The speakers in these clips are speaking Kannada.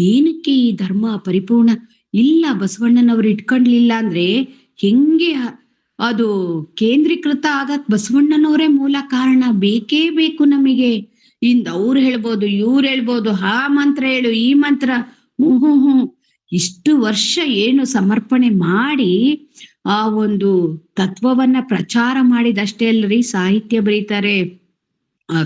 ಏನಕ್ಕೆ ಈ ಧರ್ಮ ಪರಿಪೂರ್ಣ? ಇಲ್ಲ ಬಸವಣ್ಣನವ್ರು ಇಟ್ಕೊಂಡ್ಲಿಲ್ಲ ಅಂದ್ರೆ ಹೆಂಗೆ ಅದು ಕೇಂದ್ರೀಕೃತ ಆಗಕ್ ಬಸವಣ್ಣನವರೇ ಮೂಲ ಕಾರಣ ಬೇಕೇ ಬೇಕು ನಮಗೆ. ಇಂದ ಅವ್ರು ಹೇಳ್ಬೋದು, ಇವ್ರು ಹೇಳ್ಬೋದು, ಆ ಮಂತ್ರ ಹೇಳು, ಈ ಮಂತ್ರ. ಹ್ಮ್ ಹ್ಮ್. ಇಷ್ಟು ವರ್ಷ ಏನು ಸಮರ್ಪಣೆ ಮಾಡಿ ಆ ಒಂದು ತತ್ವವನ್ನ ಪ್ರಚಾರ ಮಾಡಿದಷ್ಟೇ ಅಲ್ರಿ ಸಾಹಿತ್ಯ ಬರೀತಾರೆ.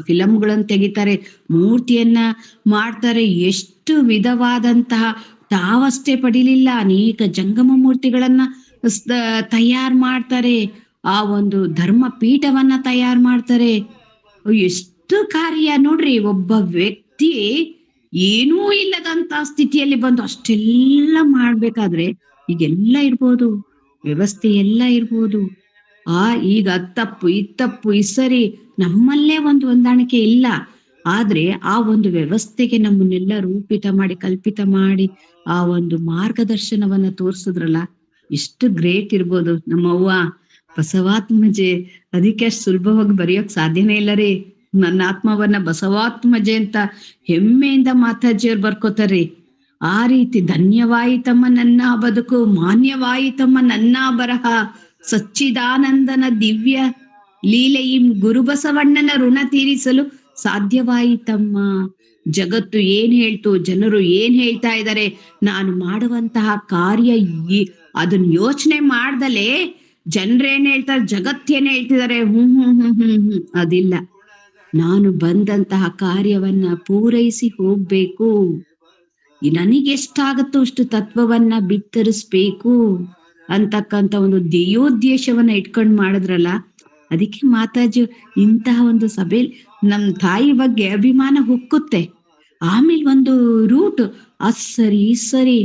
ಫಿಲಂಗಳನ್ನ ತೆಗಿತಾರೆ, ಮೂರ್ತಿಯನ್ನ ಮಾಡ್ತಾರೆ, ಎಷ್ಟು ವಿಧವಾದಂತಹ ತಾವಷ್ಟೇ ಪಡಿಲಿಲ್ಲ. ಅನೇಕ ಜಂಗಮ ಮೂರ್ತಿಗಳನ್ನ ತಯಾರು ಮಾಡ್ತಾರೆ. ಆ ಒಂದು ಧರ್ಮ ಪೀಠವನ್ನ ತಯಾರು ಮಾಡ್ತಾರೆ. ಎಷ್ಟು ಕಾರ್ಯ ನೋಡ್ರಿ, ಒಬ್ಬ ವ್ಯಕ್ತಿ ಏನೂ ಇಲ್ಲದಂತ ಸ್ಥಿತಿಯಲ್ಲಿ ಬಂದು ಅಷ್ಟೆಲ್ಲ ಮಾಡ್ಬೇಕಾದ್ರೆ ಈಗೆಲ್ಲ ಇರ್ಬೋದು, ವ್ಯವಸ್ಥೆ ಎಲ್ಲ ಇರ್ಬೋದು. ಆ, ಈಗ ತಪ್ಪು, ಈ ತಪ್ಪು, ಈ ಸರಿ ನಮ್ಮಲ್ಲೇ ಒಂದು ಹೊಂದಾಣಿಕೆ ಇಲ್ಲ. ಆದ್ರೆ ಆ ಒಂದು ವ್ಯವಸ್ಥೆಗೆ ನಮ್ಮನ್ನೆಲ್ಲ ರೂಪಿತ ಮಾಡಿ, ಕಲ್ಪಿತ ಮಾಡಿ, ಆ ಒಂದು ಮಾರ್ಗದರ್ಶನವನ್ನ ತೋರ್ಸಿದ್ರಲ್ಲ, ಎಷ್ಟು ಗ್ರೇಟ್ ಇರ್ಬೋದು ನಮ್ಮವ್ವ ಬಸವಾತ್ಮಜೆ, ಅದಕ್ಕೆ ಅಷ್ಟು ಸುಲಭವಾಗಿ ಬರೆಯೋಕ್ ಸಾಧ್ಯನೇ ಇಲ್ಲ ರೀ. ನನ್ನ ಆತ್ಮವನ್ನ ಬಸವಾತ್ಮಜೆ ಅಂತ ಹೆಮ್ಮೆಯಿಂದ ಮಾತಾಜಿಯವ್ರು ಬರ್ಕೋತಾರ್ರಿ. ಆ ರೀತಿ ಧನ್ಯವಾಯಿತಮ್ಮ ನನ್ನ ಬದುಕು, ಮಾನ್ಯವಾಯಿತಮ್ಮ ನನ್ನ ಬರಹ. ಸಚ್ಚಿದಾನಂದನ ದಿವ್ಯ ಲೀಲೆಯಿಂ ಗುರುಬಸವಣ್ಣನ ಋಣ ತೀರಿಸಲು ಸಾಧ್ಯವಾಯಿತಮ್ಮ. ಜಗತ್ತು ಏನ್ ಹೇಳ್ತು, ಜನರು ಏನ್ ಹೇಳ್ತಾ ಇದ್ದಾರೆ ನಾನು ಮಾಡುವಂತಹ ಕಾರ್ಯ ಅದನ್ನ ಯೋಚನೆ ಮಾಡ್ದಲೆ ಜನರೇನ್ ಹೇಳ್ತಾರೆ ಜಗತ್ತೇನ್ ಹೇಳ್ತಿದ್ದಾರೆ ಹ್ಮ್ ಹ್ಮ್ ಹ್ಮ್ ಹ್ಮ್ ಹ್ಮ್, ಅದಿಲ್ಲ. ನಾನು ಬಂದಂತಹ ಕಾರ್ಯವನ್ನ ಪೂರೈಸಿ ಹೋಗ್ಬೇಕು. ನನಗೆ ನನಗೆಷ್ಟಾಗತ್ತೋ ಅಷ್ಟು ತತ್ವವನ್ನ ಬಿತ್ತರಿಸ್ಬೇಕು. ಅಂತಕ್ಕಂತ ಒಂದು ಧ್ಯೇಯೋದ್ದೇಶವನ್ನ ಇಟ್ಕೊಂಡ್ ಮಾಡಿದ್ರಲ್ಲ, ಅದಕ್ಕೆ ಮಾತಾಜಿ ಇಂತಹ ಒಂದು ಸಭೆಯಲ್ಲಿ ನಮ್ ತಾಯಿ ಬಗ್ಗೆ ಅಭಿಮಾನ ಹೊಕ್ಕುತ್ತೆ. ಆಮೇಲೆ ಒಂದು ರೂಟ್ ಅದ್ ಸರಿ ಇದ್ ಸರಿ